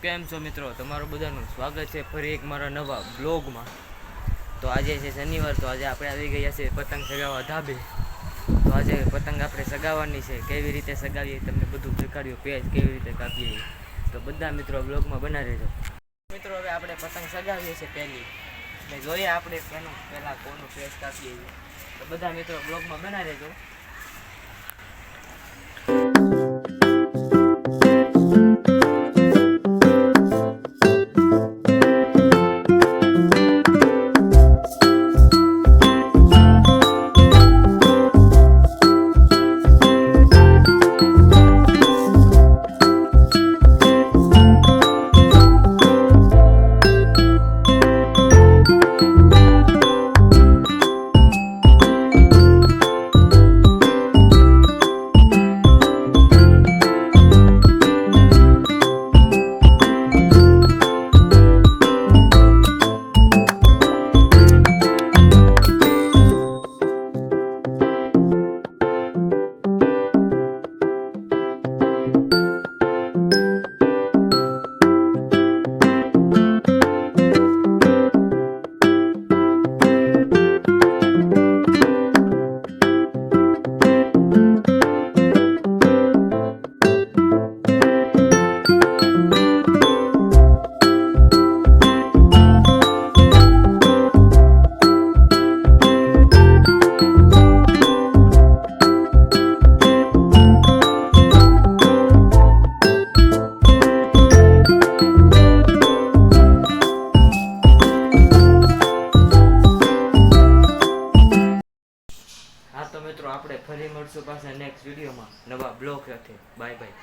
કેમ છો મિત્રો? તમારું બધાનું સ્વાગત છે ફરી એક મારા નવા બ્લોગમાં. તો આજે છે શનિવાર, તો આજે આપણે આવી ગયા છે પતંગ સગાવવા ધાબે. તો આજે પતંગ આપણે સગાવવાની છે. કેવી રીતે સગાવીએ તમને બધું દેખાડ્યું, પેજ કેવી રીતે કાપીએ તો બધા મિત્રો બ્લોગમાં બના રહેજો. મિત્રો, હવે આપણે પતંગ સગાવીએ છીએ પહેલી. જોઈએ આપણે પેનું પહેલાં કોનું પેજ કાપીએ છીએ. તો બધા મિત્રો બ્લોગમાં બના રહેજો. આપણે ફરી મળશું પાછા નેક્સ્ટ વિડીયોમાં નવા બ્લોગ સાથે. Bye bye